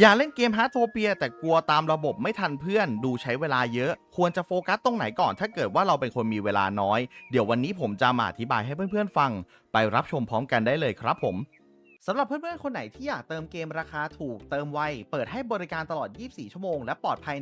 อย่าเล่นเกมฮาร์ดโทเปียแต่กลัวตามระบบไม่ทันเพื่อน ดูใช้เวลาเยอะ ควรจะโฟกัสตรงไหนก่อนถ้าเกิดว่าเราเป็นคนมีเวลาน้อย เดี๋ยววันนี้ผมจะมาอธิบายให้เพื่อนๆฟัง ไปรับชมพร้อมกันได้เลยครับผม สำหรับเพื่อนๆ คนไหนที่อยากเติมเกมราคาถูกเติมไว เปิดให้บริการตลอด 24 ชั่วโมง และปลอดภัย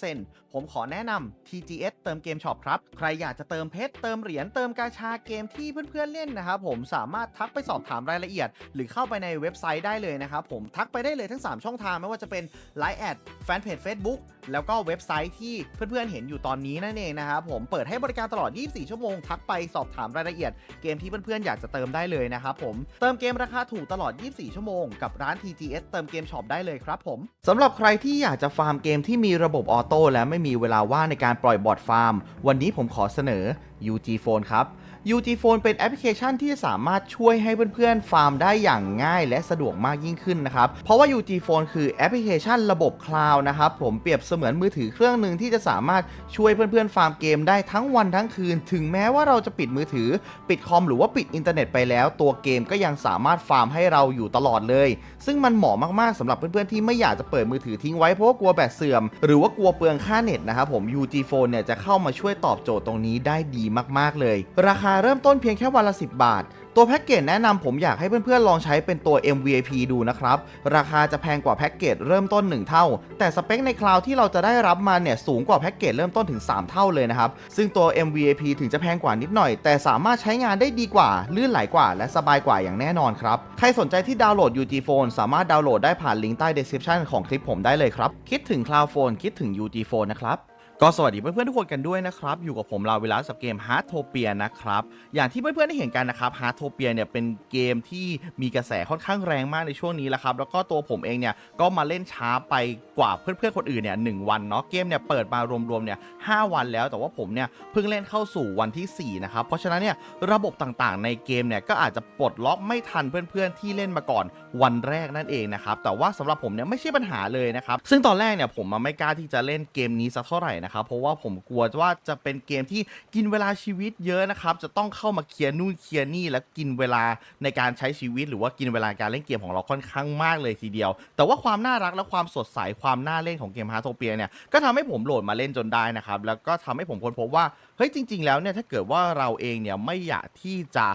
100%ผมขอแนะนำ TGS เติมเกมช็อปครับ ใครอยากจะเติมเพชร เติมเหรียญ เติมกาชาเกมที่เพื่อนๆ เล่นนะครับผมสามารถทักไปสอบถามรายละเอียด หรือเข้าไปในเว็บไซต์ได้เลยนะครับผมทักไปได้เลยทั้ง 3 ช่องทางไม่ว่าจะเป็น Line แอดแฟนเพจ Facebook แล้วก็เว็บไซต์ที่เพื่อนๆเห็นอยู่ตอนนี้นั่นเองนะครับผมเปิดให้บริการตลอด 24 ชั่วโมง ทักไปสอบถามรายละเอียดเกมที่เพื่อนๆอยากจะเติมได้เลยนะครับผมเติมเกมราคาถูกตลอด 24 ชั่วโมงกับร้าน TGS เติมเกมช็อปได้เลยครับผมสำหรับใครที่อยากจะฟาร์มเกมที่มีระบบออโต้และไม่มีเวลาว่างในการปล่อยบอทฟาร์ม วันนี้ผมขอเสนอ UG Phone ครับ UG Phone เป็นแอปพลิเคชันที่สามารถช่วยให้เพื่อนๆ ฟาร์มได้อย่างง่ายและสะดวกมากยิ่งขึ้นนะครับ เพราะว่า UG Phone คือแอปพลิเคชันระบบคลาวด์นะครับ ผมเปรียบเสมือนมือถือเครื่องหนึ่งที่จะสามารถช่วยเพื่อนๆ ฟาร์มเกมได้ทั้งวันทั้งคืน ถึงแม้ว่าเราจะปิดมือถือ ปิดคอมหรือว่าปิดอินเทอร์เน็ตไปแล้ว ตัวเกมก็ยังสามารถฟาร์มให้เราอยู่ตลอดเลย ซึ่งมันเหมาะมากๆสำหรับเพื่อนๆ ที่ไม่อยากจะเปิดมือถือทิ้งไว้เพราะว่ากลัวแบตเสื่อม หรือว่ากลัวเปลืองค่าเน็ตนะครับผม UG Phone เนี่ยจะเข้ามาช่วยตอบโจทย์ตรงนี้ได้ดีมากๆเลย ราคาเริ่มต้นเพียงแค่วันละ 10 บาท ตัวแพ็กเกจแนะนำผมอยากให้เพื่อนๆ ลองใช้เป็นตัว MVP ดูนะครับ ราคาจะแพงกว่าแพ็กเกจเริ่มต้น 1 เท่า แต่สเปคในคลาวที่เราจะได้รับมาเนี่ยสูงกว่าแพ็กเกจเริ่มต้นถึง 3 เท่าเลยนะครับ ซึ่งตัว MVP ถึงจะแพงกว่านิดหน่อย แต่สามารถใช้งานได้ดีกว่า ลื่นไหลกว่า และสบายกว่าอย่างแน่นอนครับ ใครสนใจที่ดาวน์โหลด UG Phone สามารถดาวน์โหลดได้ผ่านลิงก์ใต้ description ของคลิปผมได้เลยครับ คิดถึง Cloud Phone คิดถึง UG Phone นะครับ ก็สวัสดีเพื่อนๆทุกคนกันด้วยนะครับ อยู่กับผมลาเวลาสับเกม Hard t o p i a นะครับ อย่างที่เพื่อนๆได้เห็นกันนะครับ Hard t o p i a เนี่ยเป็นเกมที่มีกระแสค่อนข้างแรงมากในช่วงนี้แล้วครับ แล้วก็ตัวผมเองเนี่ยก็มาเล่นช้าไปกว่าเพื่อนๆคนอื่นเนี่ยหนึ่งวันเนาะเกมเนี่ยเปิดมารวมๆเนี่ยหวันแล้วแต่ว่าผมเนี่ยเพิ่งเล่นเข้าสู่วันที่4นะครับเพราะฉะนั้นเนี่ยระบบต่างๆ ในเกมเนี่ยก็อาจจะปลดล็อกไม่ทันเพื่อนๆที่เล่นมาก่อนวันแรกนั่นเองนะครับแต่ว่าสำหรับผมเนี่ยไม่ใช่ปัญหาเลยนะครับซึ่งตอนแรกเนี่ยผมมาไม่กล้าที่จะเล่นเกมนี้สักเท่าไหร่นะครับ เพราะว่าผมกลัวว่าจะเป็นเกมที่กินเวลาชีวิตเยอะนะครับ จะต้องเข้ามาเคลียร์นู่นเคลียร์นี่ แล้วกินเวลาในการใช้ชีวิต หรือว่ากินเวลาการเล่นเกมของเราค่อนข้างมากเลยทีเดียว แต่ว่าความน่ารักและความสดใสความน่าเล่นของเกมฮาร์โทเปียเนี่ยก็ทำให้ผมโหลดมาเล่นจนได้นะครับแล้วก็ทำให้ผมค้นพบว่าเฮ้ยจริง ๆ แล้วเนี่ยถ้าเกิดว่าเราเองเนี่ยไม่อยากที่จะ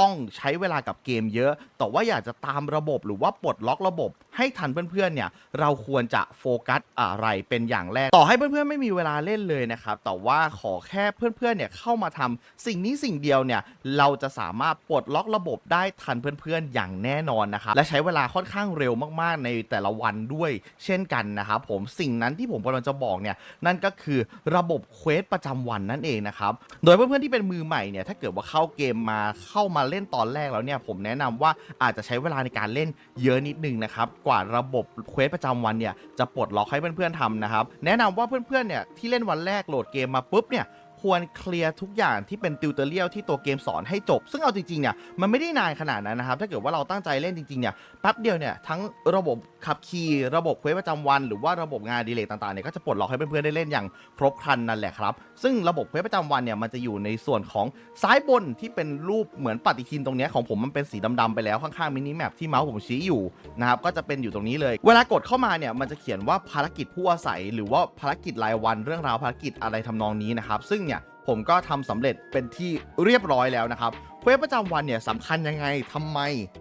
ต้องใช้เวลากับเกมเยอะ แต่ว่าอยากจะตามระบบหรือว่าปลดล็อกระบบให้ทันเพื่อนๆเนี่ยเราควรจะโฟกัสอะไรเป็นอย่างแรก ต่อให้เพื่อนๆไม่มีเวลาเล่นเลยนะครับแต่ว่าขอแค่เพื่อนๆเนี่ยเข้ามาทำสิ่งนี้สิ่งเดียวเนี่ยเราจะสามารถปลดล็อกระบบได้ทันเพื่อนๆอย่างแน่นอนนะครับและใช้เวลาค่อนข้างเร็วมากๆ ในแต่ละวันด้วย เช่นกันนะครับผมสิ่งนั้นที่ผมกำลังจะบอกเนี่ยนั่นก็คือระบบเควสประจำวันนั่นเองนะครับโดยเพื่อนๆที่เป็นมือใหม่เนี่ยถ้าเกิดว่าเข้าเกมมาเข้ามาเล่นตอนแรกแล้วเนี่ยผมแนะนำว่าอาจจะใช้เวลาในการเล่นเยอะนิดนึงนะครับกว่าระบบเควสประจำวันเนี่ยจะปลดล็อกให้เพื่อนๆทำนะครับ แนะนำว่าเพื่อนๆเนี่ยที่เล่นวันแรกโหลดเกมมาปุ๊บเนี่ย ควรเคลียร์ทุกอย่างที่เป็นติวเตอร์เรียลที่ตัวเกมสอนให้จบ ซึ่งเอาจริงๆเนี่ยมันไม่ได้นานขนาดนั้นนะครับ ถ้าเกิดว่าเราตั้งใจเล่นจริงๆเนี่ยแป๊บเดียวเนี่ยทั้งระบบขับขี่ระบบเควสประจำวัน หรือว่าระบบงานดีเลกต่างๆเนี่ยก็จะปลดล็อกให้เพื่อนๆได้เล่นอย่างครบครันนั่นแหละครับ ซึ่งระบบเควสประจำวันเนี่ยมันจะอยู่ในส่วนของซ้ายบนที่เป็นรูปเหมือนปฏิทินตรงเนี้ยของผมมันเป็นสีดำๆไปแล้วข้างๆมินิแมปที่เมาส์ผมชี้อยู่นะครับก็จะเป็นอยู่ตรงนี้เลย เวลากดเข้ามาเนี่ยมันจะเขียนว่าภารกิจผู้อาศัย หรือว่าภารกิจรายวันเรื่องราวภารกิจอะไรทำนองนี้นะครับซึ่ง ผมก็ทำสำเร็จเป็นที่เรียบร้อยแล้วนะครับเควสประจำวันเนี่ยสำคัญยังไงทำไม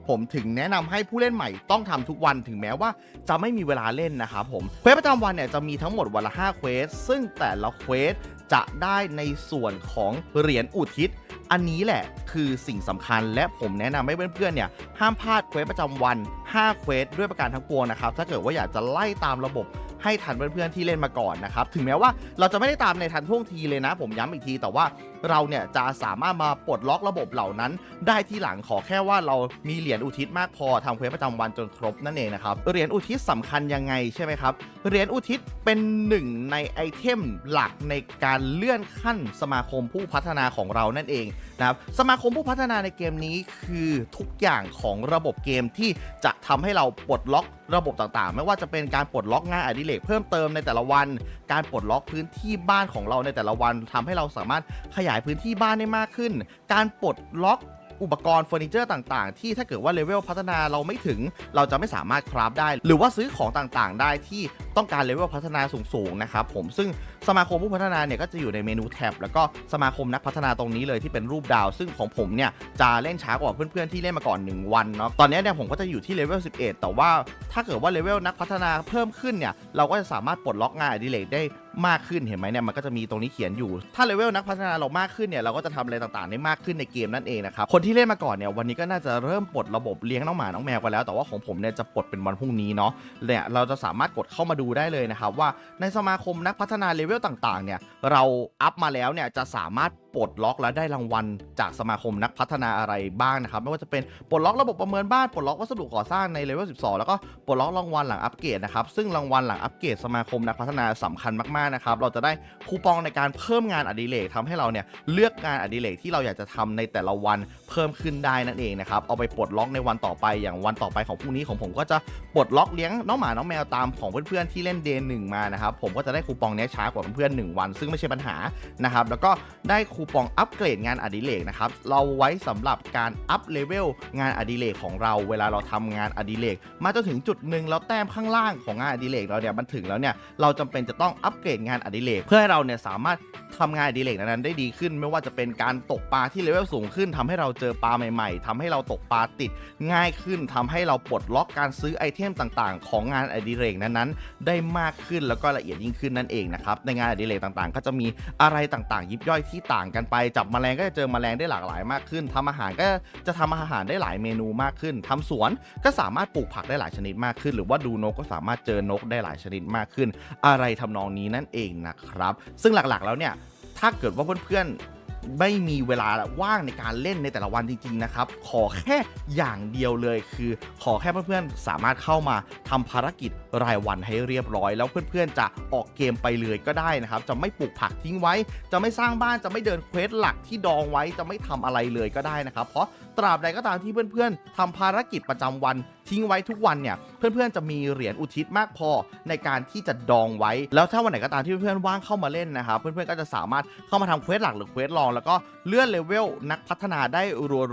ผมถึงแนะนำให้ผู้เล่นใหม่ต้องทำทุกวันถึงแม้ว่าจะไม่มีเวลาเล่นนะครับผมเควสประจำวันเนี่ยจะมีทั้งหมดวันละ5เควสซึ่งแต่ละเควสจะได้ในส่วนของเหรียญอุทิศ อันนี้แหละคือสิ่งสำคัญและผมแนะนำให้เพื่อนๆเนี่ยห้ามพลาดเควสประจำวัน 5 เควสด้วยประการทั้งปวงนะครับถ้าเกิดว่าอยากจะไล่ตามระบบ ให้ทันเพื่อนๆที่เล่นมาก่อนนะครับถึงแม้ว่าเราจะไม่ได้ตามในทันท่วงทีเลยนะ ผมย้ำอีกทีแต่ว่าเราเนี่ยจะสามารถมาปลดล็อกระบบเหล่านั้น ได้ที่หลังขอแค่ว่าเรามีเหรียญอุทิศมากพอทำเควสประจำวันจนครบนั่นเองนะครับเหรียญอุทิศสำคัญยังไงใช่ไหมครับเหรียญอุทิศเป็นหนึ่งในไอเทมหลักในการเลื่อนขั้นสมาคมผู้พัฒนาของเรานั่นเองนะครับสมาคมผู้พัฒนาในเกมนี้คือทุกอย่างของระบบเกมที่จะทำให้เราปลดล็อก ระบบต่างๆ ไม่ว่าจะเป็นการปลดล็อกงานอดิเรกเพิ่มเติมในแต่ละวัน การปลดล็อกพื้นที่บ้านของเราในแต่ละวันทำให้เราสามารถขยายพื้นที่บ้านได้มากขึ้น การปลดล็อก อุปกรณ์เฟอร์นิเจอร์ต่างๆ ที่ถ้าเกิดว่าเลเวลพัฒนาเราไม่ถึง เราจะไม่สามารถคราฟได้ หรือว่าซื้อของต่างๆ ได้ที่ต้องการเลเวลพัฒนาสูงๆนะครับผมซึ่งสมาคมผู้พัฒนาเนี่ยก็จะอยู่ในเมนูแท็บแล้วก็สมาคมนักพัฒนาตรงนี้เลยที่เป็นรูปดาว ซึ่งของผมเนี่ยจะเล่นช้ากว่าเพื่อนๆที่เล่นมาก่อน 1 วันเนาะตอนนี้เนี่ยผมก็จะอยู่ที่เลเวล11 แต่ว่าถ้าเกิดว่าเลเวลนักพัฒนาเพิ่มขึ้นเนี่ยเราก็จะสามารถปลดล็อกงานอดิเรกได้มากขึ้นเห็นไหมเนี่ยมันก็จะมีตรงนี้เขียนอยู่ ถ้าเลเวลนักพัฒนาเรามากขึ้นเนี่ยเราก็จะทำอะไรต่างๆได้มากขึ้นในเกมนั่นเองนะครับคนที่เล่นมาก่อนเนี่ยวันนี้ก็น่าจะเริ่มปลดระบบเลี้ยงน้องหมาน้องแมวกันแล้ว แต่ว่าของผมเนี่ยจะปลดเป็นวันพรุ่งนี้เนาะเนี่ยเราจะสามารถกดเข้ามาดูได้เลยนะครับว่าในสมาคมนักพัฒนาเลเวลต่างๆเนี่ยเราอัพมาแล้วเนี่ยจะสามารถปลดล็อกและได้รางวัล จากสมาคมนักพัฒนาอะไรบ้างนะครับ ไม่ว่าจะเป็นปลดล็อกระบบประเมินบ้าน ปลดล็อกวัสดุก่อสร้างในเลเวล 12 แล้วก็ปลดล็อกรางวัลหลังอัปเกรดนะครับ ซึ่งรางวัลหลังอัปเกรดสมาคมนักพัฒนาสำคัญมากๆนะครับ เราจะได้คูปองในการเพิ่มงานอดิเรกทำให้เราเนี่ยเลือกงานอดิเรกที่เราอยากจะทำในแต่ละวันเพิ่มขึ้นได้นั่นเองนะครับ เอาไปปลดล็อกในวันต่อไป อย่างวันต่อไปของพรุ่งนี้ของผมก็จะปลดล็อกเลี้ยงน้องหมา น้องแมวตามของเพื่อนๆที่เล่นเดนหนึ่งมานะครับ ผมก็จะได้คูปองเนี้ยช้ากว่าเพื่อนๆหนึ่งวัน ซึ่งไม่ใช่ปัญหานะครับ แล้วก็ได้คูปองอัปเกรดงานอดิเรกนะครับ เราไว้สำหรับการอัพเลเวลงานอดิเรกของเราเวลาเราทำงานอดิเรกมาจนถึงจุดหนึ่งแล้วแต้มข้างล่างของงานอดิเรกเราเนี่ยมันถึงแล้วเนี่ยเราจำเป็นจะต้องอัปเกรดงานอดิเรกเพื่อให้เราเนี่ยสามารถทำงานอดิเรกนั้นได้ดีขึ้น ไม่ว่าจะเป็นการตกปลาที่เลเวลสูงขึ้นทำให้เราเจอปลาใหม่ ๆทำให้เราตกปลาติดง่ายขึ้นทำให้เราปลดล็อกการซื้อไอเทมต่างๆ ของงานอดิเรกนั้นๆ ได้มากขึ้นแล้วก็ละเอียดยิ่งขึ้นนั่นเองนะครับในงานอดิเรกต่างๆ ก็จะมีอะไรต่างๆ ยิบย่อยที่ต่างกันไป จับแมลงก็จะเจอแมลงได้หลากหลายมากขึ้นทำอาหารก็จะทำอาหารได้หลายเมนูมากขึ้นทำสวนก็สามารถปลูกผักได้หลายชนิดมากขึ้น หรือว่าดูนกก็สามารถเจอนกได้หลายชนิดมากขึ้น อะไรทำนองนี้นั่นเองนะครับ ซึ่งหลักๆแล้วเนี่ยถ้าเกิดว่าเพื่อนๆไม่มีเวลาว่างในการเล่นในแต่ละวันจริงๆนะครับ ขอแค่อย่างเดียวเลยคือ ขอแค่เพื่อนๆสามารถเข้ามาทำภารกิจ รายวันให้เรียบร้อย แล้วเพื่อนๆจะออกเกมไปเลยก็ได้นะครับ จะไม่ปลูกผักทิ้งไว้ จะไม่สร้างบ้านจะไม่เดินเควสหลักที่ดองไว้จะไม่ทำอะไรเลยก็ได้นะครับ เพราะตราบใดก็ตามที่เพื่อนๆทำภารกิจประจำวันทิ้งไว้ทุกวันเนี่ยเพื่อนๆจะมีเหรียญอุทิศมากพอในการที่จะดองไว้ แล้วถ้าวันไหนก็ตามที่เพื่อนๆว่างเข้ามาเล่นนะครับเพื่อนๆก็จะสามารถเข้ามาทำเควสหลักหรือเควสรอง แล้วก็เลื่อนเลเวลนักพัฒนาได้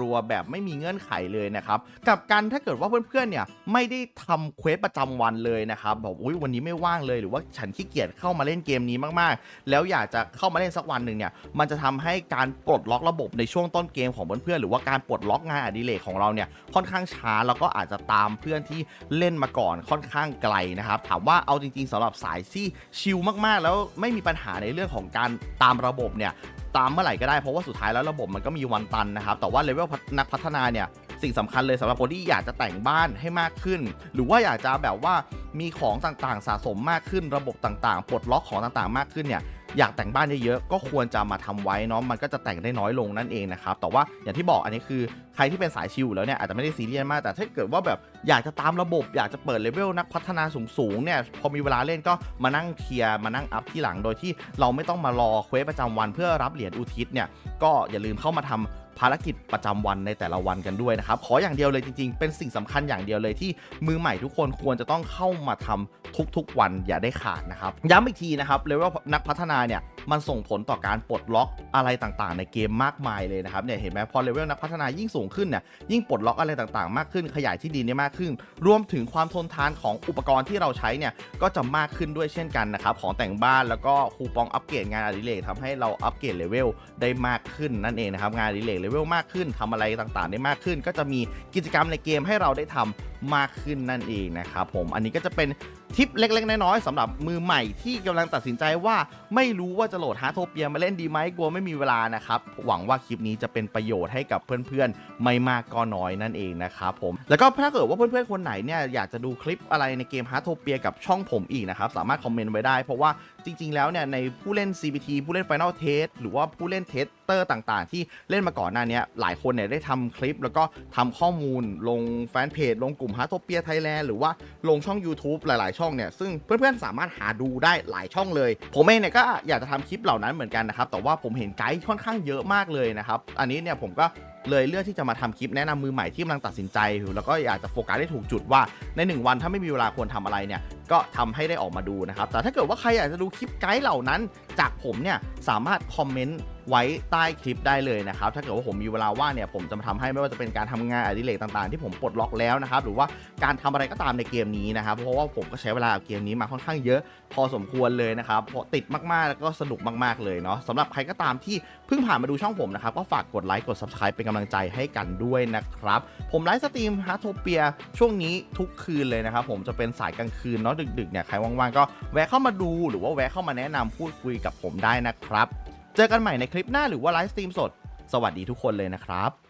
รัวๆแบบไม่มีเงื่อนไขเลยนะครับกับการถ้าเกิดว่าเพื่อนๆเนี่ยไม่ได้ทำเควสประจำวันเลยนะครับบอกอุ้ยวันนี้ไม่ว่างเลยหรือว่าฉันขี้เกียจเข้ามาเล่นเกมนี้มากๆ แล้วอยากจะเข้ามาเล่นสักวันหนึ่งเนี่ยมันจะทำให้การปลดล็อกระบบในช่วงต้นเกมของเพื่อนๆหรือว่าการปลดล็อกงานอดิเรกของเราเนี่ยค่อนข้างช้าแล้วก็อาจจะตามเพื่อนที่เล่นมาก่อนค่อนข้างไกลนะครับถามว่าเอาจริง ๆสำหรับสายที่ชิลมากๆ แล้วไม่มีปัญหาในเรื่องของการตามระบบเนี่ยตามเมื่อไหร่ก็ได้เพราะว่าสุดท้ายแล้วระบบมันก็มีวันตันนะครับแต่ว่าเลเวลนักพัฒนาเนี่ย สิ่งสำคัญเลยสำหรับคนที่อยากจะแต่งบ้านให้มากขึ้น หรือว่าอยากจะแบบว่ามีของต่างๆ สะสมมากขึ้นระบบต่างๆปลดล็อกของต่างๆ มากขึ้นเนี่ยอยากแต่งบ้านเยอะๆ ก็ควรจะมาทำไว้เนาะ มันก็จะแต่งได้น้อยลงนั่นเองนะครับ แต่ว่าอย่างที่บอกอันนี้คือใครที่เป็นสายชิลแล้วเนี่ยอาจจะไม่ได้ซีเรียสมาก แต่ถ้าเกิดว่าแบบอยากจะตามระบบ อยากจะเปิดเลเวลนักพัฒนาสูงๆ เนี่ย พอมีเวลาเล่นก็มานั่งเทียร์ มานั่งอัพที่หลัง โดยที่เราไม่ต้องมารอเควสประจำวันเพื่อรับเหรียญอุทิศเนี่ย ก็อย่าลืมเข้ามาทำ ภารกิจประจำวันในแต่ละวันกันด้วยนะครับ ขออย่างเดียวเลยจริงๆ เป็นสิ่งสำคัญอย่างเดียวเลยที่มือใหม่ทุกคนควรจะต้องเข้ามาทำทุกๆวันอย่าได้ขาดนะครับ ย้ำอีกทีนะครับเลเวลนักพัฒนาเนี่ย มันส่งผลต่อการปลดล็อกอะไรต่างๆ ในเกมมากมายเลยนะครับเนี่ยเห็นไหมพอเลเวลนักพัฒนายิ่งสูงขึ้นเนี่ยยิ่งปลดล็อกอะไรต่างๆ มากขึ้นขยายที่ดินได้มากขึ้น รวมถึงความทนทานของอุปกรณ์ที่เราใช้เนี่ยก็จะมากขึ้นด้วยเช่นกันนะครับของแต่งบ้านแล้วก็คูปองอัปเกรดงานอดิเรกทำให้เราอัปเกรดเลเวลได้มากขึ้นนั่นเองนะครับงานอดิเรกเลเวลมากขึ้นทำอะไรต่างๆ ได้มากขึ้น ก็จะมีกิจกรรมในเกมให้เราได้ทำมากขึ้นนั่นเองนะครับผมอันนี้ก็จะเป็น ทิปเล็กๆ น้อยๆสำหรับมือใหม่ที่กำลังตัดสินใจว่าไม่รู้ว่าจะโหลดฮาร์โทเปียมาเล่นดีไหมกลัวไม่มีเวลานะครับ หวังว่าคลิปนี้จะเป็นประโยชน์ให้กับเพื่อนๆ ไม่มากก็น้อยนั่นเองนะครับผม แล้วก็ถ้าเกิดว่าเพื่อนๆ คนไหนเนี่ยอยากจะดูคลิปอะไรในเกมฮาร์โทเปียกับช่องผมอีกนะครับ สามารถคอมเมนต์ไว้ได้ เพราะว่าจริงๆ แล้วเนี่ยในผู้เล่น CBT ผู้เล่น Final Test หรือว่าผู้เล่นเทสเตอร์ต่างๆ ที่เล่นมาก่อนหน้านี้หลายคนเนี่ยได้ทำคลิป แล้วก็ทำข้อมูลลงแฟนเพจลงกลุ่มฮาร์โทเปียไทยแลนด์หรือว่าลงช่อง YouTube หลายๆช่องเนี่ยซึ่งเพื่อนๆสามารถหาดูได้หลายช่องเลย ผมเองเนี่ยก็อยากจะทำคลิปเหล่านั้นเหมือนกันนะครับแต่ว่าผมเห็นไกด์ค่อนข้างเยอะมากเลยนะครับอันนี้เนี่ยผมก็เลยเลือกที่จะมาทำคลิปแนะนำมือใหม่ที่กำลังตัดสินใจอยู่แล้วก็อยากจะโฟกัสได้ถูกจุดว่าใน 1 วันถ้าไม่มีเวลาควรทำอะไรเนี่ยก็ทำให้ได้ออกมาดูนะครับ แต่ถ้าเกิดว่าใครอยากจะดูคลิปไกด์เหล่านั้น จากผมเนี่ยสามารถคอมเมนต์ไว้ใต้คลิปได้เลยนะครับ ถ้าเกิดว่าผมมีเวลาว่างเนี่ยผมจะมาทำให้ไม่ว่าจะเป็นการทำงานอดิเรกต่างๆ ที่ผมปลดล็อกแล้วนะครับ หรือว่าการทำอะไรก็ตามในเกมนี้นะครับ เพราะว่าผมก็ใช้เวลาเกมนี้มาค่อนข้างเยอะพอสมควรเลยนะครับ เพราะติดมากๆแล้วก็สนุกมากๆเลยเนาะสำหรับใครก็ตามที่เพิ่งผ่านมาดูช่องผมนะครับก็ฝากกดไลค์กด subscribe เป็นกำลังใจให้กันด้วยนะครับ ผมไลฟ์สตรีมฮาร์ทโทเปียช่วงนี้ทุกคืนเลยนะครับ ผมจะเป็นสายกลางคืนเนาะดึกๆเนี่ยใครว่างๆก็แวะเข้ามาดูหรือว่าแวะเข้ามาแนะนำพูดคุยกับผมได้นะครับ เจอกันใหม่ในคลิปหน้าหรือว่าไลฟ์สตรีมสด สวัสดีทุกคนเลยนะครับ